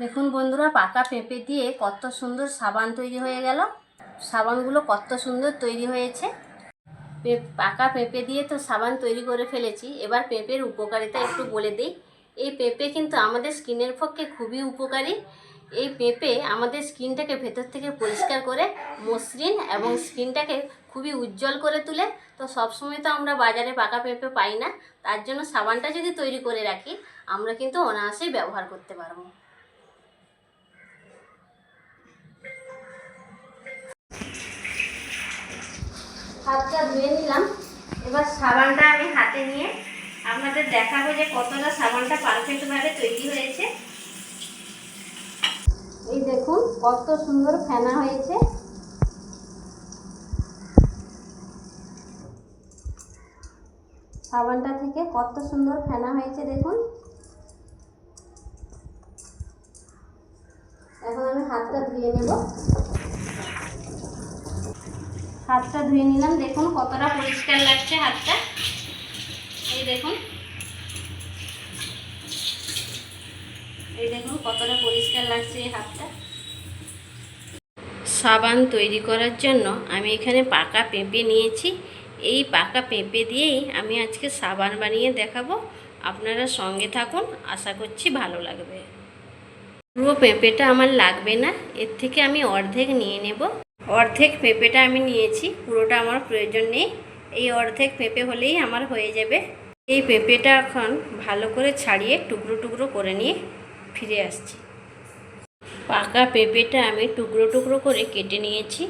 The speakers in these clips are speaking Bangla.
দেখুন বন্ধুরা পাকা পেঁপে দিয়ে কত সুন্দর সাবান তৈরি হয়ে গেল। সাবানগুলো কত সুন্দর তৈরি হয়েছে। পাকা পেঁপে দিয়ে তো সাবান তৈরি করে ফেলেছি। এবার পেঁপের উপকারিতা একটু বলে দিই। এই পেঁপে কিন্তু আমাদের স্কিনের পক্ষে খুবই উপকারী। এই পেঁপে আমাদের স্কিনটাকে ভেতর থেকে পরিষ্কার করে, মসৃণ এবং স্কিনটাকে খুবই উজ্জ্বল করে তুলে। তো সবসময় তো আমরা বাজারে পাকা পেঁপে পাই না। তার জন্য সাবানটা যদি তৈরি করে রাখি, আমরা কিন্তু অনায়াসেই ব্যবহার করতে পারব। হাতটা ধুয়ে নিলাম। এবার সাবানটা আমি হাতে নিয়ে আপনাদের দেখাবো যে কতটা সাবানটা পারফেক্টভাবে তৈরি হয়েছে। এই দেখুন, কত সুন্দর ফেনা হয়েছে। সাবানটা থেকে কত সুন্দর ফেনা হয়েছে দেখুন। এখন আমি হাতটা ধুয়ে নেব। হাতটা ধুয়ে নিলাম। দেখুন কতটা পরিষ্কার লাগছে হাতটা। এই দেখুন। এই দেখুন কতটা পরিষ্কার লাগছে এই হাতটা। সাবান তৈরি করার জন্য আমি এখানে পাকা পেঁপে নিয়েছি। এই পাকা পেঁপে দিয়েই আমি আজকে সাবান বানিয়ে দেখাবো। আপনারা সঙ্গে থাকুন, আশা করছি ভালো লাগবে। পুরো পেঁপেটা আমার লাগবে না, এর থেকে আমি অর্ধেক নিয়ে নেব। অর্ধেক পেঁপেটা আমি নিয়েছি, পুরোটা আমার প্রয়োজন নেই। এই অর্ধেক পেঁপে হলেই আমার হয়ে যাবে। এই পেঁপেটা এখন ভালো করে ছাড়িয়ে টুকরো টুকরো করে নিয়ে ফিরে আসছি। পাকা পেঁপেটা আমি টুকরো টুকরো করে কেটে নিয়েছি।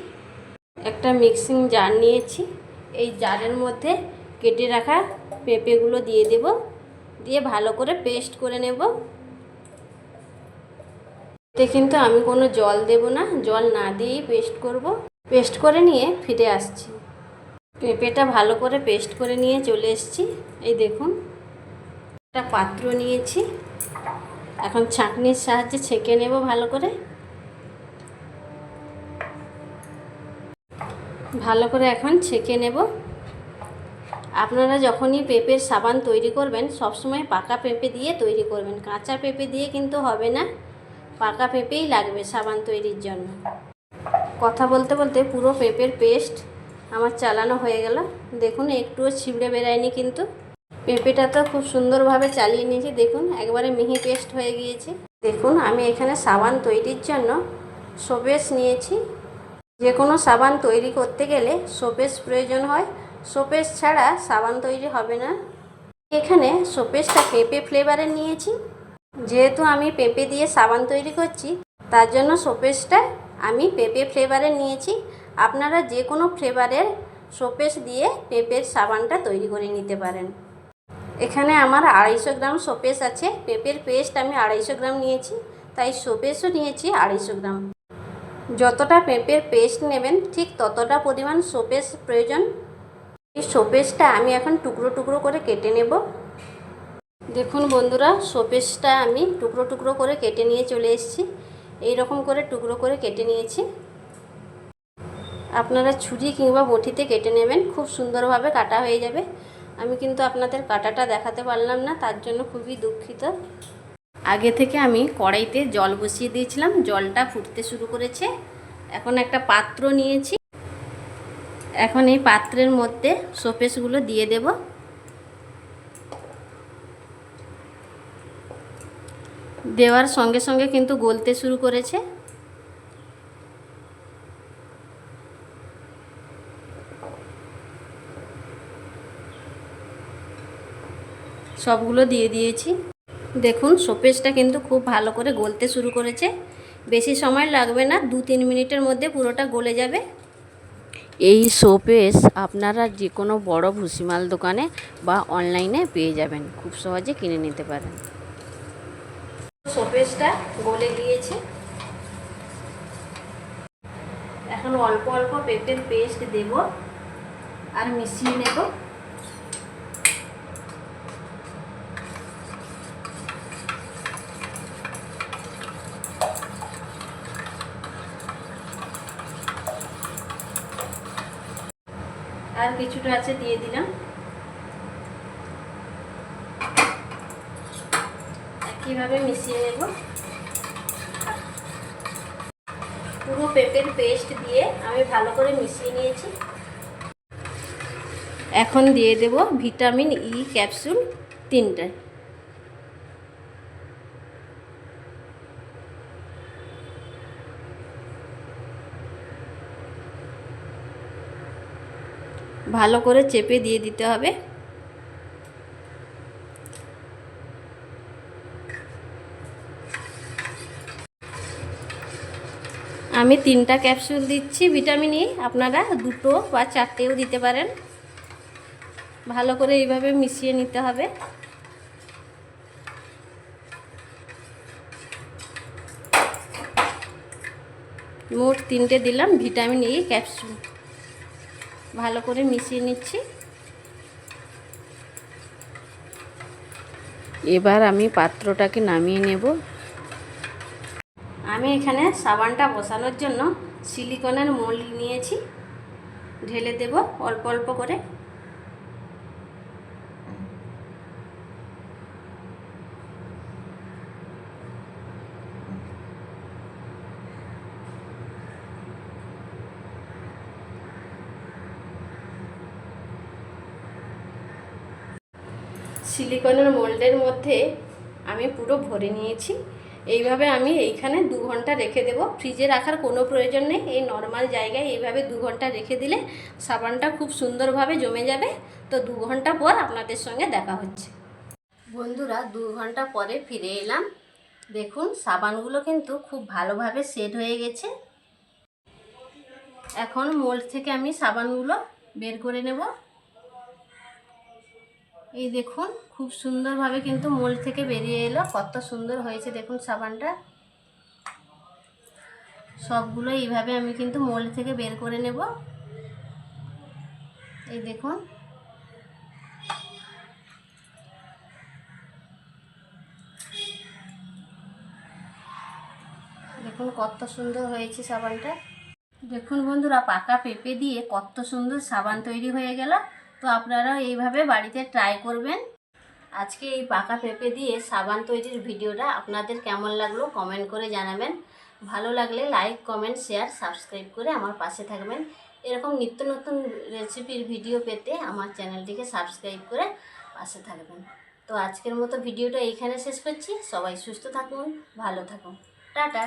একটা মিক্সিং জার নিয়েছি। এই জারের মধ্যে কেটে রাখা পেঁপেগুলো দিয়ে দেব। দিয়ে ভালো করে পেস্ট করে নেব। এতে কিন্তু আমি কোনো জল দেব না, জল না দিয়েই পেস্ট করব। পেস্ট করে নিয়ে ফিরে আসছি। পেঁপেটা ভালো করে পেস্ট করে নিয়ে চলে এসেছি। এই দেখুন, একটা পাত্র নিয়েছি। এখন ছাঁকনির সাহায্যে ছেঁকে নেব ভালো করে। ভালো করে এখন ছেঁকে নেব। আপনারা যখনই পেঁপের সাবান তৈরি করবেন, সবসময় পাকা পেঁপে দিয়ে তৈরি করবেন। কাঁচা পেঁপে দিয়ে কিন্তু হবে না। পাকা পেঁপেই লাগবে সাবান তৈরির জন্য। কথা বলতে বলতে পুরো পেঁপের পেস্ট আমার চালানো হয়ে গেল। দেখুন, একটুও ছিবড়ে বেরায়নি কিন্তু। পেঁপেটা তো খুব সুন্দরভাবে চালিয়ে নিয়েছি। দেখুন, একবারে মিহি পেস্ট হয়ে গিয়েছে। দেখুন, আমি এখানে সাবান তৈরির জন্য সোপেস নিয়েছি। যে কোনো সাবান তৈরি করতে গেলে সোপেস প্রয়োজন হয়। সোপেস ছাড়া সাবান তৈরি হবে না। এখানে সোপেসটা পেঁপে ফ্লেভারের নিয়েছি। যেহেতু আমি পেঁপে দিয়ে সাবান তৈরি করছি, তার জন্য সোপেসটা আমি পেঁপে ফ্লেভারের নিয়েছি। আপনারা যে কোনো ফ্লেভারের সোপেস দিয়ে পেঁপের সাবানটা তৈরি করে নিতে পারেন। এখানে আমার আড়াইশো গ্রাম সোপেস আছে। পেঁপের পেস্ট আমি আড়াইশো গ্রাম নিয়েছি, তাই সোপেসও নিয়েছি আড়াইশো গ্রাম। যতটা পেঁপের পেস্ট নেবেন, ঠিক ততটা পরিমাণ সোপেস প্রয়োজন। এই সোপেসটা আমি এখন টুকরো টুকরো করে কেটে নেব। দেখুন বন্ধুরা সোপেসটা আমি টুকরো টুকরো করে কেটে নিয়ে চলে এসেছি। এই রকম করে টুকরো করে কেটে নিয়েছি। আপনারা ছুরি কিংবা বটিতে কেটে নেবেন, খুব সুন্দরভাবে কাটা হয়ে যাবে। আমি কিন্তু আপনাদের কাটাটা দেখাতে পারলাম না, তার জন্য খুবই দুঃখিত। আগে থেকে আমি কড়াইতে জল বসিয়ে দিয়েছিলাম, জলটা ফুটতে শুরু করেছে। এখন একটা পাত্র নিয়েছি। এখন এই পাত্রের মধ্যে শোপেসগুলো দিয়ে দেব। দেওয়ার সঙ্গে সঙ্গে কিন্তু গলতে শুরু করেছে। সবগুলো দিয়ে দিয়েছি। দেখুন, শোপেসটা কিন্তু খুব ভালো করে গলতে শুরু করেছে। বেশি সময় লাগবে না, দু তিন মিনিটের মধ্যে পুরোটা গলে যাবে। এই শোপেস আপনারা যে কোনো বড় ভুসিমাল দোকানে বা অনলাইনে পেয়ে যাবেন। খুব সহজে কিনে নিতে পারেন। শোপেসটা গলে গিয়েছে। এখন অল্প অল্প পেঁপের পেস্ট দেব আর মিশিয়ে নেব। আর কিছুটা আছে দিয়ে দিলাম। একইভাবে মিশিয়ে নেব? পুরো পেঁপের পেস্ট দিয়ে আমি ভালো করে মিশিয়ে নিয়েছি। এখন দিয়ে দেব ভিটামিন ই ক্যাপসুল তিনটে। ভালো করে চেপে দিয়ে দিতে হবে। আমি তিনটা ক্যাপসুল দিচ্ছি, ভিটামিন ই আপনারা দুটো বা চারটেও দিতে পারেন। ভালো করে এইভাবে মিশিয়ে নিতে হবে। মোট তিনটে দিলাম, ভিটামিন ই ক্যাপসুল। ভালো করে মিশিয়ে নিচ্ছি। এবার আমি পাত্রটাকে নামিয়ে নেব। আমি এখানে সাবানটা বসানোর জন্য সিলিকনের মোল্ড নিয়েছি। ঢেলে দেব অল্প অল্প করে। সিলিকনের মোল্ডের মধ্যে আমি পুরো ভরে নিয়েছি। এইভাবে আমি এইখানে দু ঘণ্টা রেখে দেব। ফ্রিজে রাখার কোনো প্রয়োজন নেই। এই নর্মাল জায়গায় এইভাবে দু ঘণ্টা রেখে দিলে সাবানটা খুব সুন্দরভাবে জমে যাবে। তো দু ঘণ্টা পর আপনাদের সঙ্গে দেখা হচ্ছে। বন্ধুরা, দু ঘণ্টা পরে ফিরে এলাম। দেখুন, সাবানগুলো কিন্তু খুব ভালোভাবে সেট হয়ে গেছে। এখন মোল্ড থেকে আমি সাবানগুলো বের করে নেব। এই দেখুন, খুব সুন্দরভাবে কিন্তু মোল থেকে বেরিয়ে এলো। কত সুন্দর হয়েছে দেখুন সাবানটা। সবগুলো এইভাবে আমি কিন্তু মোল থেকে বের করে নেব। এই দেখুন। দেখুন কত সুন্দর হয়েছে সাবানটা। দেখুন বন্ধুরা, পাকা পেঁপে দিয়ে কত সুন্দর সাবান তৈরি হয়ে গেল। তো আপনারা এইভাবে বাড়িতে ট্রাই করবেন। আজকে এই পাকা পেঁপে দিয়ে সাবান তৈরির ভিডিওটা আপনাদের কেমন লাগল কমেন্ট করে জানাবেন। ভালো লাগলে লাইক কমেন্ট শেয়ার সাবস্ক্রাইব করে আমার পাশে থাকবেন। এরকম নিত্য নতুন রেসিপির ভিডিও পেতে আমার চ্যানেলটিকে সাবস্ক্রাইব করে পাশে থাকবেন। তো আজকের মতো ভিডিওটা এইখানে শেষ করছি। সবাই সুস্থ থাকুন, ভালো থাকুন। টাটা!